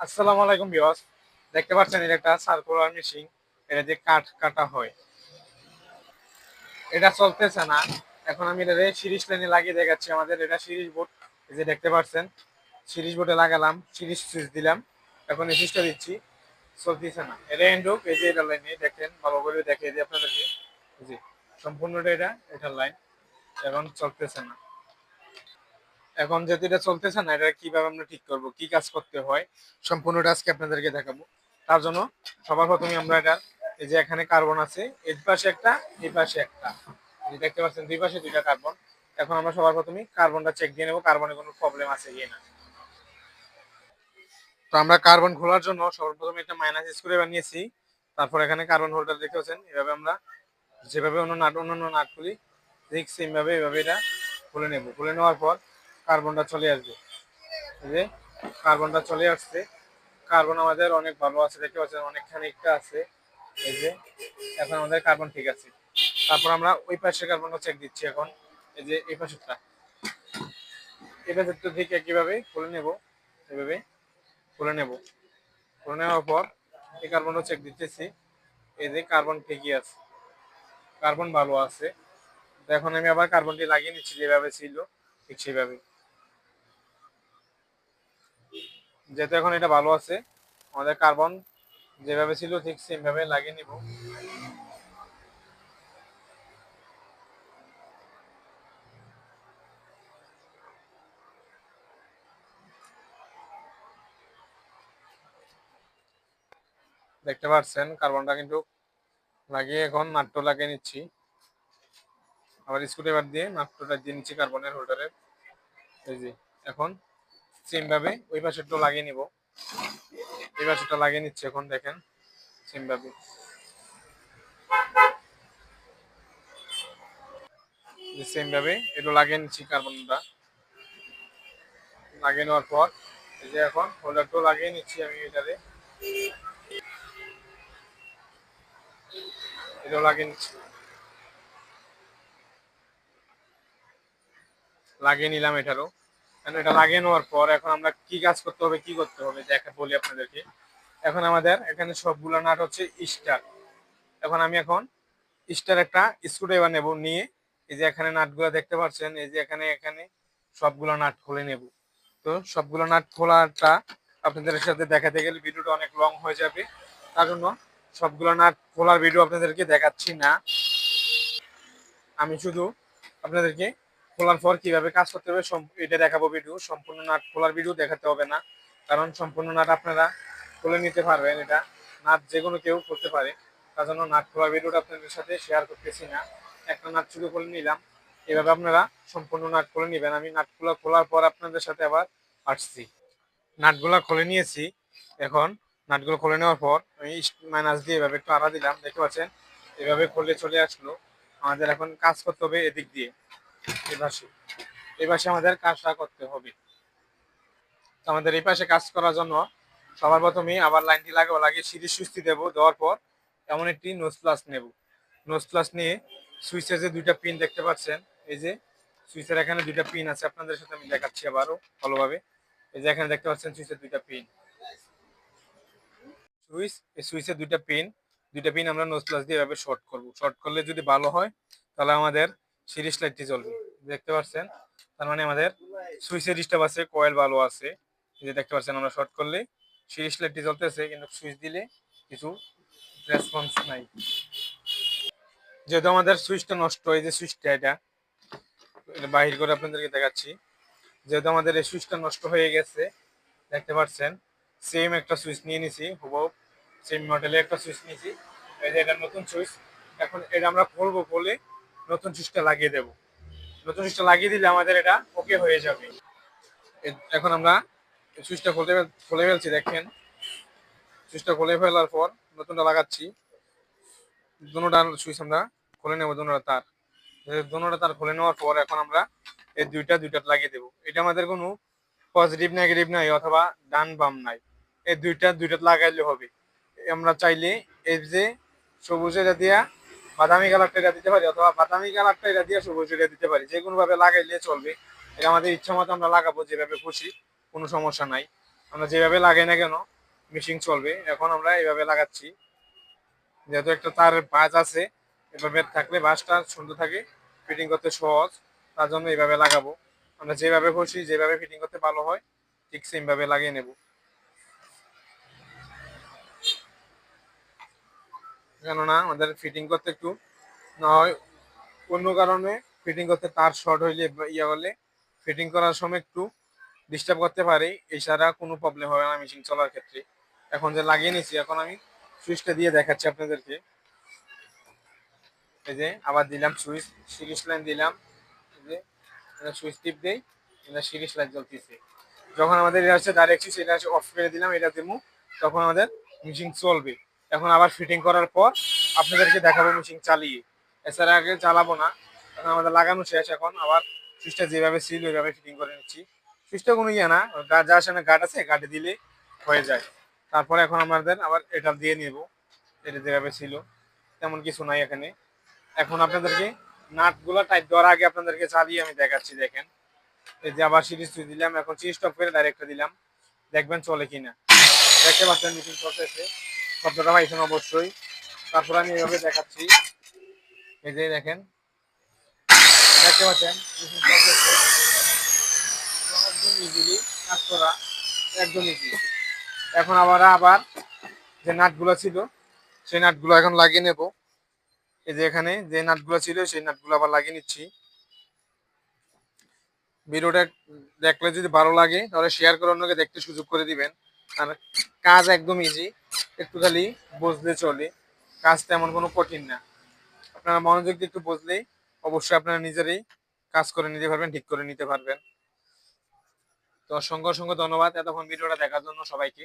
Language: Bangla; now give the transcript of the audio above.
আসসালামু আলাইকুম বিয়স দেখতে পাচ্ছেন এটা একটা সার্কুলার মেশিন এটা দিয়ে কাঠ কাটা হয়। এটা চলতেছে না। এখন আমি এটা সিরিজ লাইনে লাগিয়ে দেখাচ্ছি আমাদের। এটা সিরিজ বোর্ড। যে দেখতে পাচ্ছেন, সিরিজ বোর্ডে লাগালাম, সিরিজ সুইচ দিলাম। এখন এই সুইচটা দিচ্ছি। চলতেছে না। এটা এন্ডুক, এই যে এটা লাইনে দেখেন, ভালো করে দেখিয়ে দিই আপনাদেরকে। জি, সম্পূর্ণটা এটা এটার লাইন এখন চলতেছে না। এখন এটা চলতেছে না, এটা কীভাবে আমরা ঠিক করব, কি কাজ করতে হয় সম্পূর্ণটা আজকে আপনাদেরকে দেখাবো। তার জন্য সবার প্রথমে আমরা এটা, এই যে এখানে কার্বন আছে, এর পাশে একটা এই পাশে একটা। এই দেখতে পাচ্ছেন, দুই পাশে দুইটা কার্বন এখন আমরা সবার প্রথমে কার্বনটা চেক দিয়ে নেব কার্বনে কোনো প্রবলেম আছে কি না। তো আমরা কার্বন খোলার জন্য সর্বপ্রথমে একটা মাইনাস স্ক্রু বানিয়েছি। তারপর এখানে কার্বন হোল্ডার দেখতে পাচ্ছেন, এভাবে আমরা যেভাবে অন্য নাট, অন্যান্য নাট খুলি ঠিক সেমভাবে এভাবে এটা খুলে নেব। খুলে নেওয়ার পর কার্বনটা চলে আসবে। এই যে কার্বনটা চলে আসছে। কার্বন আমাদের অনেক ভালো আছে, দেখতে পাচ্ছেন অনেক খানিকটা আছে। এই যে এখন আমাদের কার্বন ঠিক আছে। তারপর আমরা ওই পাশের কার্বনটা চেক দিচ্ছি এখন। এই যে এই পাশেরটা। এই পাশেরটা ঠিক একইভাবে খুলে নেব। এভাবে খুলে নেব। খুলে নেওয়ার পর এই কার্বনটা চেক দিতেছি। এই যে কার্বন ঠিকই আছে। কার্বন ভালো আছে। এখন আমি আবার কার্বনটি লাগিয়ে নিচ্ছি, যেভাবে ছিল, ঠিক সেভাবে যেহেতু এখন এটা ভালো আছে, আমাদের কার্বন যেভাবে ছিল ঠিক সেম ভাবে লাগিয়ে নিব। দেখতে পাচ্ছেন কার্বনটা কিন্তু লাগিয়ে এখন নাট্য লাগিয়ে নিচ্ছি। আবার স্ক্রুড্রাইভার দিয়ে নাট্যটা দিয়ে নিচ্ছি কার্বনের হোল্ডারের এই যে, এখন সেম ভাবে ওই পাশেরটা লাগিয়ে নিব। এই পাশেরটা লাগিয়ে নিচ্ছে এখন, দেখেন সেম ভাবে সেম ভাবে এটা লাগিয়ে নিচ্ছি কার্বনটা। লাগিয়ে নেওয়ার পর, এই যে এখন হোল্ডারটাও লাগিয়ে নিচ্ছি আমি এটারে এটাও লাগিয়ে নিচ্ছি। লাগিয়ে নিলাম এটারও। এটা লাগিয়ে নেওয়ার পর এখন আমরা কি কাজ করতে হবে, কি করতে হবে দেখা বলি আপনাদেরকে। এখন আমাদের এখানে সবগুলো নাট হচ্ছে স্টার। এখন আমি এখন স্টার একটা স্ক্রুড্রাইভার নেব নিয়ে। এই যে এখানে নাটগুলো দেখতে পাচ্ছেন, এই যে এখানে এখানে সবগুলো নাট খুলে নেব। তো সবগুলো নাট খোলাটা আপনাদের সাথে দেখাতে গেলে ভিডিওটা অনেক লং হয়ে যাবে। তার জন্য সবগুলো নাট খোলার ভিডিও আপনাদেরকে দেখাচ্ছি না। আমি শুধু আপনাদেরকে খোলার পর কীভাবে কাজ করতে হবে এটা দেখাবো ভিডিও সম্পূর্ণ নাট খোলার ভিডিও দেখাতে হবে না। কারণ সম্পূর্ণ নাট আপনারা খুলে নিতে পারবেন, এটা নাট যে কোনো কেউ করতে পারে। তার জন্য নাট খোলার ভিডিওটা আপনাদের সাথে শেয়ার করতেছি না। একটা নাট শুধু খুলে নিলাম। এভাবে আপনারা সম্পূর্ণ নাট খুলে নেবেন। আমি নাটগুলো খোলার পর আপনাদের সাথে আবার আসছি। নাটগুলো খুলে নিয়েছি। এখন নাটগুলো খুলে নেওয়ার পর আমি মাইনাস দিয়ে এভাবে একটু আড়া দিলাম। দেখতে পাচ্ছেন? এভাবে খুলে চলে আসলো। আমাদের এখন কাজ করতে হবে এদিক দিয়ে। এই পাশে। এই পাশে আমাদের কাজটা করতে হবে। আমাদের এই পাশে কাজ করার জন্য সবার প্রথমে আবার লাইনটি লাগাবো, লাগিয়ে সিরিজ সুস্থি দেবো। দেওয়ার পর এমন একটি নোজ প্লাস নেব। নোজ প্লাস নিয়ে সুইচের যে দুইটা পিন দেখতে পাচ্ছেন, এই যে সুইচের এখানে দুইটা পিন আছে। আপনাদের সাথে আমি দেখাচ্ছি আবারও ভালোভাবে। এই যে এখানে দেখতে পাচ্ছেন সুইচের দুইটা পিন সুইচ, এই সুইচের দুইটা পিন দুইটা পিন আমরা নোজ প্লাস দিয়ে এভাবে শর্ট করব। শর্ট করলে যদি ভালো হয়, তাহলে আমাদের সিরিজ লাইটটি চলবে দেখতে পাচ্ছেন তার মানে আমাদের সুইচের ডিস্টার্ব আছে, কয়েল ভালো আছে। যে দেখতে পাচ্ছেন আমরা শর্ট করলে সিরিজ লাইটটি জ্বলতেছে, কিন্তু সুইচ দিলে কিছু রেসপন্স নাই। যেহেতু আমাদের সুইচটা নষ্ট, এই যে সুইচটা এটা এটা বাহির করে আপনাদেরকে দেখাচ্ছি। যেহেতু আমাদের এই সুইচটা নষ্ট হয়ে গেছে, দেখতে পাচ্ছেন সেম একটা সুইচ নিয়ে নিছি, হুবহু সেম মডেলে একটা সুইচ নিয়েছি এই যে এটা নতুন সুইচ, এখন এটা আমরা খুলবো বলে নতুন সুইচটা লাগিয়ে দেব। নতুন সুইচটা লাগিয়ে দিলে আমাদের এটা ওকে হয়ে যাবে। এখন আমরা সুইচটা খুলে খুলে ফেলছি, দেখেন। সুইচটা খুলে ফেলার পর নতুনটা লাগাচ্ছি। দুটোটা সুইচ আমরা খুলে নেব দুটোটা তার। দুটোটা তার খুলে নেওয়ার পর এখন আমরা এই দুইটা দুইটা লাগিয়ে দেবো। এটা আমাদের কোনো পজিটিভ নেগেটিভ নাই অথবা ডান বাম নাই। এই দুইটা দুইটা লাগাইলে হবে। আমরা চাইলে এই যে সবুজ এটা দিয়া বাদামি কালারটা এটা দিতে পারি অথবা বাদামি কালারটা এটা দিয়ে সবুজ এটা দিতে পারি। যে কোনো ভাবে লাগাইলে চলবে। এটা আমাদের ইচ্ছা মতো আমরা লাগাবো, যেভাবে খুশি, কোনো সমস্যা নাই। আমরা যেভাবে লাগাই না কেন মেশিন চলবে। এখন আমরা এভাবে লাগাচ্ছি। যেহেতু একটা তার বাজ আছে এভাবে থাকলে বাসটা সুন্দর থাকে ফিটিং করতে সহজ, তার জন্য এইভাবে লাগাবো। আমরা যেভাবে খুশি, যেভাবে ফিটিং করতে ভালো হয়, ঠিক সেমভাবে লাগিয়ে নেব। কেননা আমাদের ফিটিং করতে একটু না হয় অন্য কারণে ফিটিং করতে তার শর্ট হইলে ইয়া হলে ফিটিং করার সময় একটু ডিস্টার্ব করতে পারে। এছাড়া কোনো প্রবলেম হবে না মেশিন চলার ক্ষেত্রে। এখন যে লাগিয়ে নিয়েছি, এখন আমি সুইচটা দিয়ে দেখাচ্ছি আপনাদেরকে। এই যে আবার দিলাম সুইচ সিরিজ লাইন দিলাম। এই যে সুইচ টিপ দেই এটা সিরিজ লাইন জ্বলতেছে। যখন আমাদের এটা হচ্ছে ডাইরেক্ট সুইচ এটা হচ্ছে অফ করে দিলাম, এটা দেবো, তখন আমাদের মেশিন চলবে। এখন আবার ফিটিং করার পর আপনাদেরকে দেখাবো মেশিন চালিয়ে। এছাড়া আগে চালাবো না, এখন আমাদের লাগানো শেষ, এখন আবার সুইচটা যেভাবে ছিল ওইভাবে ফিটিং করে নিচ্ছি। সুইচটা কোনো ইয়ে না যার সামনে গার্ড আছে গার্ডে দিলে হয়ে যায়। তারপরে এখন আমাদের আবার এটা দিয়ে নেব, এটা যেভাবে ছিল, তেমন কিছু নাই এখানে। এখন আপনাদেরকে নাটগুলো টাইট দেওয়ার আগে আপনাদেরকে চালিয়ে আমি দেখাচ্ছি, দেখেন। এই যে আবার সিরিজ সুইচ দিলাম, এখন সিরিজ স্টপ করে ডাইরেক্ট দিলাম। দেখবেন চলে কিনা। দেখতে পাচ্ছেন মেশিন চলতেছে। শব্দটা পাইছেন অবশ্যই। তারপর আমি এইভাবে দেখাচ্ছি। এই যে দেখেন। দেখতে পাচ্ছেন? একদম ইজিলি কাজ করা, একদম ইজি এখন আবার আবার যে নাটগুলো ছিল, সেই নাটগুলো এখন লাগিয়ে নেব। এই যে এখানে যে নাটগুলো ছিল, সেই নাটগুলো আবার লাগিয়ে নিচ্ছি। ভিডিওটা দেখলে যদি ভালো লাগে, তাহলে শেয়ার করে অন্যকে দেখতে সুযোগ করে দিবেন। আর কাজ একদম ইজি একটু খালি বুঝলে চলে। কাজ তেমন কোনো কঠিন না। আপনারা মনোযোগ দিয়ে একটু বুঝলেই অবশ্যই আপনারা নিজেরাই কাজ করে নিতে পারবেন, ঠিক করে নিতে পারবেন। তো অসংখ্য অসংখ্য ধন্যবাদ এতক্ষণ ভিডিওটা দেখার জন্য সবাইকে।